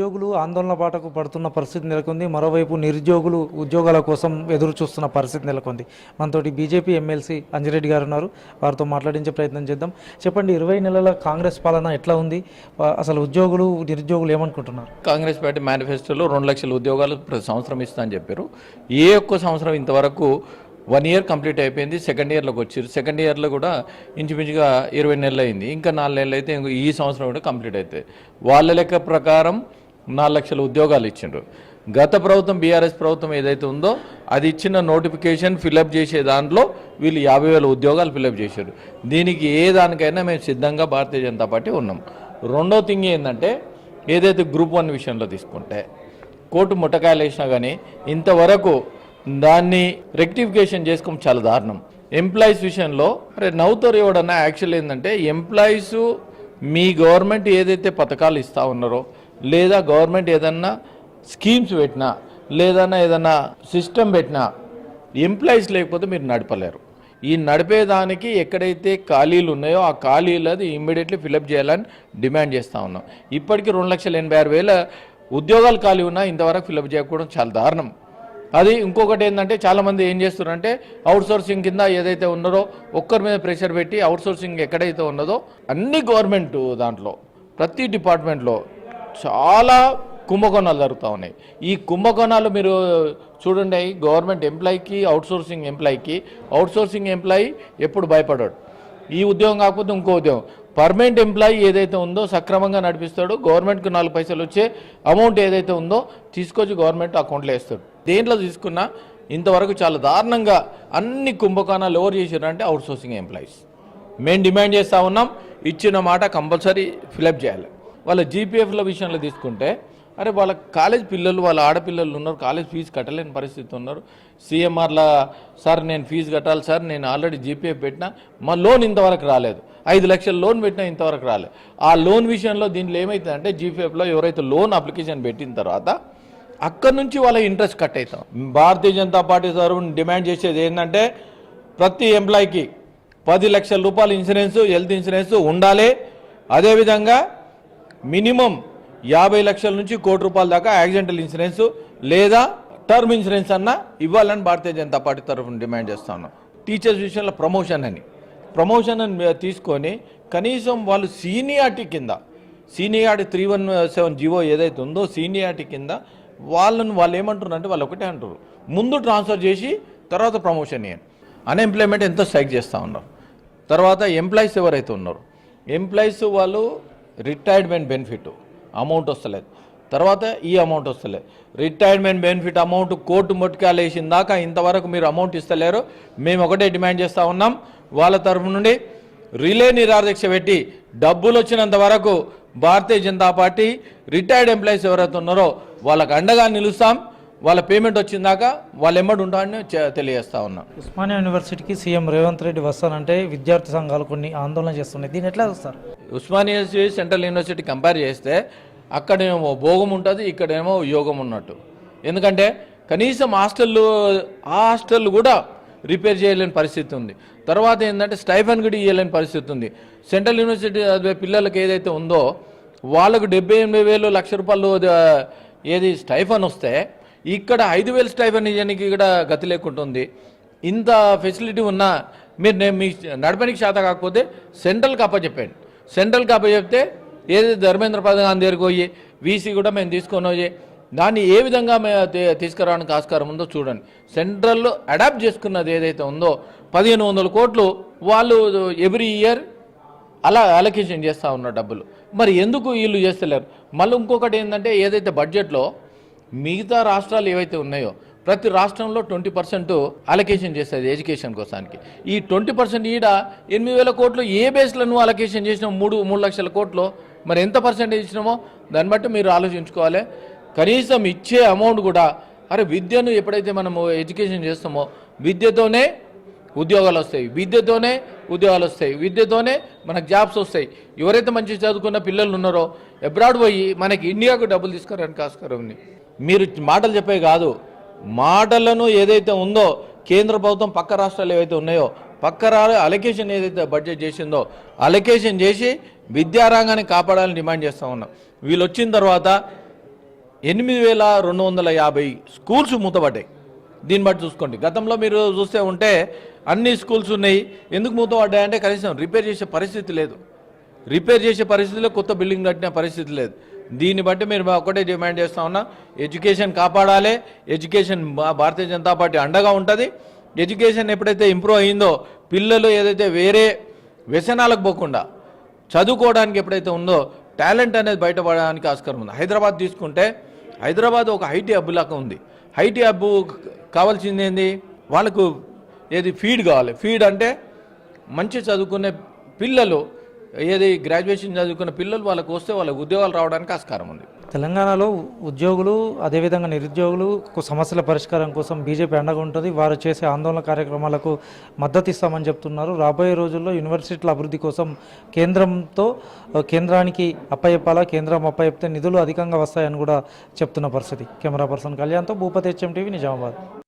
ఉద్యోగులు ఆందోళన బాటకు పడుతున్న పరిస్థితి నెలకొంది. మరోవైపు నిరుద్యోగులు ఉద్యోగాల కోసం ఎదురు చూస్తున్న పరిస్థితి నెలకొంది. మనతోటి బీజేపీ ఎమ్మెల్సీ అంజిరెడ్డి గారు ఉన్నారు. వారితో మాట్లాడించే ప్రయత్నం చేద్దాం. చెప్పండి ఇరవై నెలల కాంగ్రెస్ పాలన ఎట్లా ఉంది? అసలు ఉద్యోగులు నిరుద్యోగులు ఏమనుకుంటున్నారు? కాంగ్రెస్ పార్టీ మేనిఫెస్టోలో రెండు లక్షల ఉద్యోగాలు ప్రతి సంవత్సరం ఇస్తా అని చెప్పారు. ఏ ఒక్క సంవత్సరం ఇంతవరకు వన్ ఇయర్ కంప్లీట్ అయిపోయింది. సెకండ్ ఇయర్లోకి వచ్చారు. సెకండ్ ఇయర్లో కూడా ఇంచుమించుగా ఇరవై నెలలు అయింది. ఇంకా నాలుగు నెలలు అయితే ఈ సంవత్సరం కూడా కంప్లీట్ అవుతాయి వాళ్ళ లెక్క ప్రకారం నాలుగు లక్షల ఉద్యోగాలు ఇచ్చిండ్రు. గత ప్రభుత్వం బీఆర్ఎస్ ప్రభుత్వం ఏదైతే ఉందో అది ఇచ్చిన నోటిఫికేషన్ ఫిలప్ చేసే దాంట్లో వీళ్ళు యాభై వేల ఉద్యోగాలు ఫిలప్ చేశారు. దీనికి ఏ దానికైనా మేము సిద్ధంగా భారతీయ జనతా పార్టీ ఉన్నాం. రెండో థింగ్ ఏంటంటే ఏదైతే గ్రూప్ వన్ విషయంలో తీసుకుంటే కోర్టు ముట్టకాయలు వేసినా కానీ ఇంతవరకు దాన్ని రెక్టిఫికేషన్ చేసుకోవడం చాలా దారుణం. ఎంప్లాయీస్ విషయంలో అరే నవ్వుతారు ఎవడన్నా యాక్చువల్ ఏంటంటే ఎంప్లాయీస్ మీ గవర్నమెంట్ ఏదైతే పథకాలు ఇస్తా ఉన్నారో లేదా గవర్నమెంట్ ఏదన్నా స్కీమ్స్ పెట్టినా లేదన్నా ఏదన్నా సిస్టమ్ పెట్టినా ఎంప్లాయీస్ లేకపోతే మీరు నడపలేరు. ఈ నడిపేదానికి ఎక్కడైతే ఖాళీలు ఉన్నాయో ఆ ఖాళీలు అది ఇమ్మీడియట్లీ ఫిలప్ చేయాలని డిమాండ్ చేస్తూ ఉన్నాం. ఇప్పటికీ రెండు లక్షల ఎనభై ఆరు వేల ఉద్యోగాలు ఖాళీ ఉన్నా ఇంతవరకు ఫిలప్ చేయకపోవడం చాలా దారుణం. అది ఇంకొకటి ఏంటంటే చాలామంది ఏం చేస్తున్నారంటే అవుట్ సోర్సింగ్ కింద ఏదైతే ఉన్నారో ఒక్కరి మీద ప్రెషర్ పెట్టి అవుట్ సోర్సింగ్ ఎక్కడైతే ఉన్నదో అన్ని గవర్నమెంట్ దాంట్లో ప్రతి డిపార్ట్మెంట్లో చాలా కుంభకోణాలు జరుగుతూ ఉన్నాయి. ఈ కుంభకోణాలు మీరు చూడండి గవర్నమెంట్ ఎంప్లాయీకి అవుట్సోర్సింగ్ ఎంప్లాయీకి అవుట్సోర్సింగ్ ఎంప్లాయీ ఎప్పుడు భయపడాడు. ఈ ఉద్యోగం కాకపోతే ఇంకో ఉద్యోగం. పర్మనెంట్ ఎంప్లాయీ ఏదైతే ఉందో సక్రమంగా నడిపిస్తాడో గవర్నమెంట్కి నాలుగు పైసలు వచ్చే అమౌంట్ ఏదైతే ఉందో తీసుకొచ్చి గవర్నమెంట్ అకౌంట్లో వేస్తాడు. దేంట్లో తీసుకున్నా ఇంతవరకు చాలా దారుణంగా అన్ని కుంభకోణాలు ఎవరు చేశారంటే అవుట్సోర్సింగ్ ఎంప్లాయీస్. మేము డిమాండ్ చేస్తూ ఉన్నాం ఇచ్చిన మాట కంపల్సరీ ఫిలప్ చేయాలి. వాళ్ళ జీపీఎఫ్ల విషయంలో తీసుకుంటే అరే వాళ్ళ కాలేజ్ పిల్లలు వాళ్ళ ఆడపిల్లలు ఉన్నారు కాలేజ్ ఫీజు కట్టలేని పరిస్థితి ఉన్నారు. సీఎంఆర్ల సార్ నేను ఫీజు కట్టాలి సార్ నేను ఆల్రెడీ జీపీఎఫ్ పెట్టినా మా లోన్ ఇంతవరకు రాలేదు. ఐదు లక్షల లోన్ పెట్టినా ఇంతవరకు రాలేదు. ఆ లోన్ విషయంలో దీంట్లో ఏమవుతుందంటే జీపీఎఫ్లో ఎవరైతే లోన్ అప్లికేషన్ పెట్టిన తర్వాత అక్కడ నుంచి వాళ్ళ ఇంట్రెస్ట్ కట్ అవుతాం. భారతీయ జనతా పార్టీ తరఫున డిమాండ్ చేసేది ఏంటంటే ప్రతి ఎంప్లాయీకి పది లక్షల రూపాయల ఇన్సూరెన్స్ హెల్త్ ఇన్సూరెన్స్ ఉండాలి. అదేవిధంగా మినిమం యాభై లక్షల నుంచి కోటి రూపాయల దాకా యాక్సిడెంటల్ ఇన్సూరెన్స్ లేదా టర్మ్ ఇన్సూరెన్స్ అన్న ఇవ్వాలని భారతీయ జనతా పార్టీ తరఫున డిమాండ్ చేస్తా ఉన్నాం. టీచర్స్ విషయంలో ప్రమోషన్ అని. ప్రమోషన్ అని తీసుకొని కనీసం వాళ్ళు సీనియారిటీ కింద seniority three one seven GO ఏదైతే ఉందో సీనియారిటీ కింద వాళ్ళను వాళ్ళు ఏమంటున్నారు అంటే వాళ్ళు ఒకటే అంటారు. ముందు ట్రాన్స్ఫర్ చేసి తర్వాత ప్రమోషన్ ఇవ్వండి అన్ఎంప్లాయ్మెంట్ ఎంతో స్ట్రైక్ చేస్తూ ఉన్నారు. తర్వాత ఎంప్లాయీస్ ఎవరైతే ఉన్నారు? ఎంప్లాయీస్ వాళ్ళు రిటైర్మెంట్ బెనిఫిట్ అమౌంట్ వస్తలేదు. తర్వాత ఈ అమౌంట్ వస్తలేదు. రిటైర్మెంట్ బెనిఫిట్ అమౌంట్ కోర్టు మొట్టికాయలు వేసిన దాకా ఇంతవరకు మీరు అమౌంట్ ఇస్తలేరు. మేము ఒకటే డిమాండ్ చేస్తూ ఉన్నాం. వాళ్ళ తరఫు నుండి రిలే నిరాదీక్ష పెట్టి డబ్బులు వచ్చినంత వరకు భారతీయ జనతా పార్టీ రిటైర్డ్ ఎంప్లాయీస్ ఎవరైతే ఉన్నారో వాళ్ళకు అండగా నిలుస్తాం. వాళ్ళ పేమెంట్ వచ్చిందాక వాళ్ళు ఎమ్మడి ఉంటామని తెలియజేస్తా ఉన్నాం. ఉస్మానియా యూనివర్సిటీకి సీఎం రేవంత్ రెడ్డి వస్తానంటే విద్యార్థి సంఘాలు కొన్ని ఆందోళన చేస్తున్నాయి. దీన్ని ఎట్లా చూస్తారు? ఉస్మానియా సెంట్రల్ యూనివర్సిటీ కంపేర్ చేస్తే అక్కడేమో భోగం ఉంటుంది ఇక్కడేమో యోగం ఉన్నట్టు. ఎందుకంటే కనీసం హాస్టళ్ళు ఆ హాస్టల్ కూడా రిపేర్ చేయలేని పరిస్థితి ఉంది. తర్వాత ఏంటంటే స్టైఫన్ కూడా ఇవ్వలేని పరిస్థితి ఉంది. సెంట్రల్ యూనివర్సిటీ చదివే పిల్లలకి ఏదైతే ఉందో వాళ్ళకు డెబ్బై ఎనభై వేలు లక్ష రూపాయలు ఏది స్టైఫన్ వస్తే ఇక్కడ ఐదు వేలు స్టైఫన్ ఇవ్వడానికి కూడా గతి లేకుంటుంది ఇంత ఫెసిలిటీ ఉన్నా మీరు నేను మీ నడపనికి శాత కాకపోతే సెంట్రల్కి అప్పచెప్పండి సెంట్రల్కి అప్పచెప్తే ఏది ధర్మేంద్ర ప్రధాన్ దగ్గరికి పోయి వీసీ కూడా మేము తీసుకొని పోయి దాన్ని ఏ విధంగా మేము తీసుకురావడానికి ఆస్కారం ఉందో చూడండి. సెంట్రల్లో అడాప్ట్ చేసుకున్నది ఏదైతే ఉందో పదిహేను వందల కోట్లు వాళ్ళు ఎవ్రీ ఇయర్ అలా అలొకేషన్ చేస్తూ ఉన్నారు డబ్బులు. మరి ఎందుకు వీళ్ళు చేస్తలేరు? మళ్ళీ ఇంకొకటి ఏంటంటే ఏదైతే బడ్జెట్లో మిగతా రాష్ట్రాలు ఏవైతే ఉన్నాయో ప్రతి రాష్ట్రంలో ట్వంటీ పర్సెంట్ అలొకేషన్ చేస్తుంది ఎడ్యుకేషన్ కోసానికి. ఈ ట్వంటీ పర్సెంట్ ఈడ ఎనిమిది వేల కోట్లు ఏ బేస్లో నువ్వు అలొకేషన్ చేసినావు మూడు మూడు లక్షల కోట్లు. మరి ఎంత పర్సెంటేజ్ ఇచ్చినామో? దాన్ని బట్టి మీరు ఆలోచించుకోవాలి. కనీసం ఇచ్చే అమౌంట్ కూడా అరే విద్యను ఎప్పుడైతే మనము ఎడ్యుకేషన్ చేస్తామో విద్యతోనే ఉద్యోగాలు వస్తాయి. విద్యతోనే ఉద్యోగాలు వస్తాయి. విద్యతోనే మనకు జాబ్స్ వస్తాయి. ఎవరైతే మంచి చదువుకున్న పిల్లలు ఉన్నారో అబ్రాడ్ పోయి మనకి ఇండియాకు డబ్బులు తీసుకురానికి ఆస్కారం ఉంది. మీరు మాటలు చెప్పే కాదు. మాటలను ఏదైతే ఉందో కేంద్ర ప్రభుత్వం పక్క రాష్ట్రాలు ఏవైతే ఉన్నాయో పక్క రా అలొకేషన్ ఏదైతే బడ్జెట్ చేసిందో అలొకేషన్ చేసి విద్యారంగాన్ని కాపాడాలని డిమాండ్ చేస్తూ ఉన్నాం. వీళ్ళు వచ్చిన తర్వాత ఎనిమిది వేల రెండు వందల యాభై స్కూల్స్ మూతపడ్డాయి. దీన్ని బట్టి చూసుకోండి. గతంలో మీరు చూస్తే ఉంటే అన్ని స్కూల్స్ ఉన్నాయి. ఎందుకు మూతపడ్డాయి అంటే కనీసం రిపేర్ చేసే పరిస్థితి లేదు. రిపేర్ చేసే పరిస్థితిలో కొత్త బిల్డింగ్ కట్టిన పరిస్థితి లేదు. దీన్ని బట్టి మీరు మా ఒకటే డిమాండ్ చేస్తా ఉన్నా ఎడ్యుకేషన్ కాపాడాలి ఎడ్యుకేషన్ భారతీయ జనతా పార్టీ అండగా ఉంటుంది. ఎడ్యుకేషన్ ఎప్పుడైతే ఇంప్రూవ్ అయిందో పిల్లలు ఏదైతే వేరే వ్యసనాలకు పోకుండా చదువుకోవడానికి ఎప్పుడైతే ఉందో టాలెంట్ అనేది బయటపడడానికి ఆస్కారం ఉంది. హైదరాబాద్ తీసుకుంటే హైదరాబాద్ ఒక ఐటీ హబ్ లాగా ఉంది. ఐటీ హబ్ కావాల్సింది ఏంది? వాళ్ళకు ఏది ఫీడ్ కావాలి. ఫీడ్ అంటే మంచి చదువుకునే పిల్లలు ఏది గ్రాడ్యుయేషన్ చదువుకున్న పిల్లలు వాళ్ళకు వస్తే వాళ్ళకి ఉద్యోగాలు రావడానికి ఆస్కారం ఉంది. తెలంగాణలో ఉద్యోగులు అదేవిధంగా నిరుద్యోగులు సమస్యల పరిష్కారం కోసం బీజేపీ అండగా ఉంటుంది. వారు చేసే ఆందోళన కార్యక్రమాలకు మద్దతు ఇస్తామని చెప్తున్నారు. రాబోయే రోజుల్లో యూనివర్సిటీల అభివృద్ధి కోసం కేంద్రంతో కేంద్రానికి అప్పయెప్పాలా? కేంద్రం అప్పయెప్తే నిధులు అధికంగా వస్తాయని కూడా చెప్తున్న పరిస్థితి. కెమెరా పర్సన్ కళ్యాణ్తో భూపతి హెచ్ఎం టీవీ నిజామాబాద్.